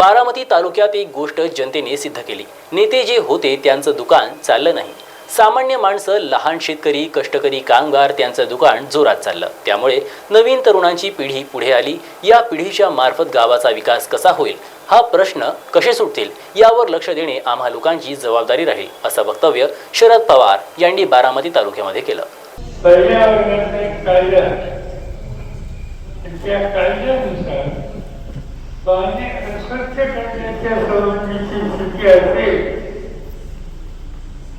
बारामती तालुक्यात एक गोष्ट जनतेने सिद्ध केली. नेते जे होते त्यांचं दुकान चाललं नाही. सामान्य माणसं लहान शेतकरी कष्टकरी कामगार त्यांचं दुकान जोरात चाललं. त्यामुळे नवीन तरुणांची पिढी पुढे आली. या पिढीच्या मार्फत गावाचा विकास कसा होईल? हा प्रश्न कसे सुटतील? यावर लक्ष देणे आम्हा लोकांची जबाबदारी राहील असं वक्तव्य शरद पवार यांनी बारामती तालुक्यामध्ये केलं. पहिल्या वर्गाचा एक कायदा आहे. आणि त्या कायद्यानुसार पाणी अस्वच्छ करण्याच्या संबंधीची स्थिती असेल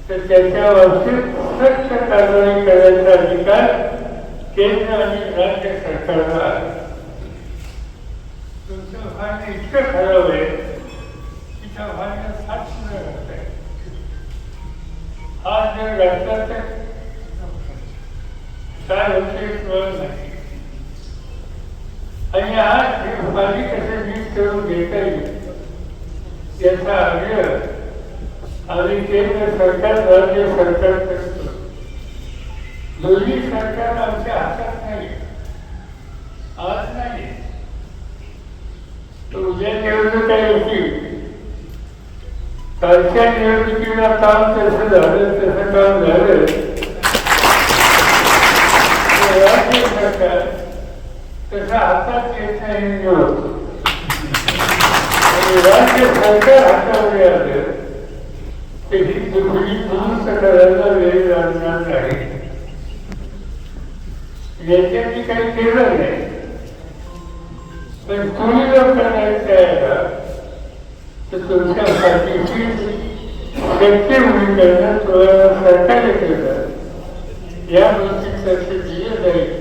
तर त्याच्या बाबतीत स्वच्छ कारवाई करण्याचा अधिकार केंद्र आणि राज्य सरकारला तुमचं पाणी इतकं खराब आहे की त्या पाण्यात साक्ष न घालता येत नाही. जर घातला तर काय होते कळत नाही आणि आज हे पाणी कसे नीट करून घेता येईल. याचा आग्रह आम्ही केंद्र सरकार राज्य सरकार करतो. दोन्ही सरकार आमच्या हातात नाही. आज नाही. तर उद्या निवडणुका येतील. कालच्या निवडणुकीला काम तसं झालं तसं काम झालं. राज्य सरकार तसं हातात येत नाही निवडतो राज्य सरकार हातामध्ये आलं ते ही दुसरी दुरुस्त करायला वेळ लागणार नाही. याच्यानी काही केलं नाही. पण कोणी जर करायचं तर तुमच्या पाठीची शक्ती उभी करणं तुम्हाला सरकारने केलं. या गोष्टी लक्ष दिलं जाईल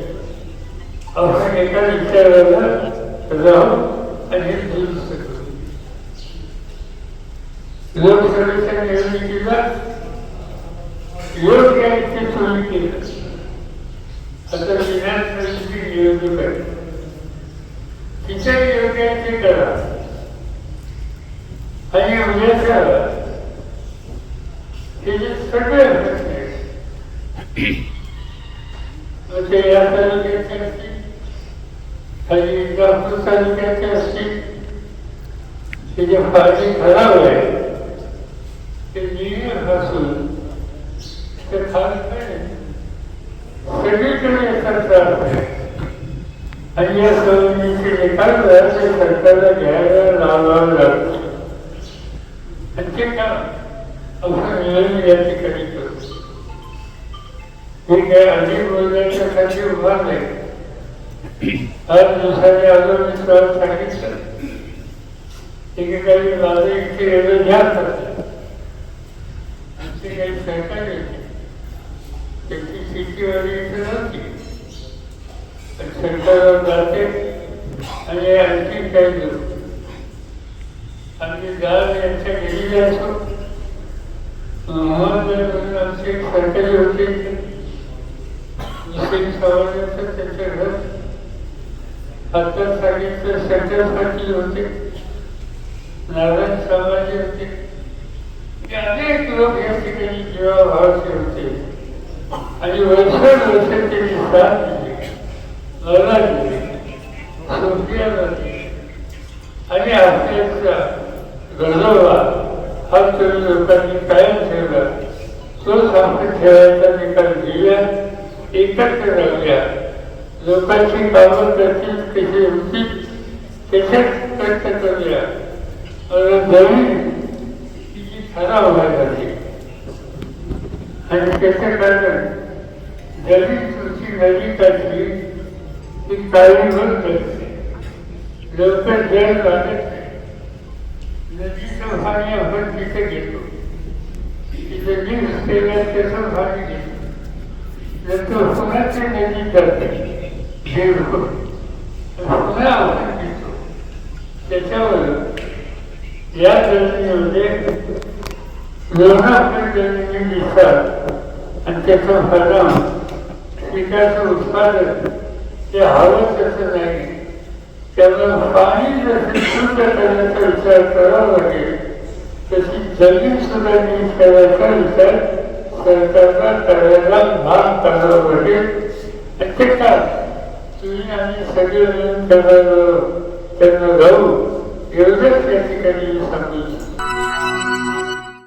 आपण एका विचाराला राहू आणि दुरुस्त करू लोकसभेच्या निर्मितीला योग्य आहे ते सोयी केलं. आता विधानसभेची निवडणूक आहे तिच्या योग्य ते करा आणि उद्याच्या हे जे सगळे प्रश्न ते या तालुक्याचे असतील काही इंदापूर तालुक्याचे असतील त्याचे जे खराब आहे नियम असून ते खात नाही. सगळीकडे याचा आणि या संबंधीचे निकाल राज्य सरकारला घ्यायला लावावं लागतं आणि ते काम आपण मिळून या ठिकाणी करू. हे काय अधिक बोलण्याच्या उभा नाही. आज दिवसाने अजून मित्रांना तुम्हाला सांगितलं. एकेकाळी माझं इथे येणं जास्त असतं आमचे काही सहकारी होते त्यांची नव्हती सरकारवर जाते आणि आणखी काही लोक आम्ही गाव यांच्या असो म्हणून सरकारी होते मुस्लिम समाजाचं त्यांचे घर आता सांगितलं सेंट्रल पाटील होते नारायण समाजी होते अनेक लोक या ठिकाणी होते आणि वर्षानुवर्ष त्यांनी साथ दिली आणि आपल्याचा गरजोबा हा तरी लोकांनी कायम ठेवला. तो साखर ठेवायचा निकाल दिला एकत्र राहूया लोकांची कामं करतील कशी होतील त्याच्यात प्रयत्न करूया. मला तिची व्हायला लागली आणि त्याचं कारण जमीन तुमची नदी काढली ती काळी होत करते लवकर जल लागत नदीचं पाणी आपण तिथे घेतो. तिथे जी असलेल्या त्याचं पाणी घेतो. नंतर पुन्हा ते नदी करते देव पुन्हा आपण घेतो. त्याच्यावर या जमिनीमध्ये लोणापण जमिनी दिसतात आणि त्याचं परिणाम पिकाचं उत्पादन ते हवं तसं नाही. त्यामुळे पाणी जसे शुद्ध करण्याचा विचार करावा लागेल तशी जमीन सुद्धा नीट करायचा विचार सरकारला करायला भाग करावा लागेल. आणि ते का? तुम्ही आम्ही सगळे मिळून त्यांना त्यांना जाऊ एवढंच या ठिकाणी सांगू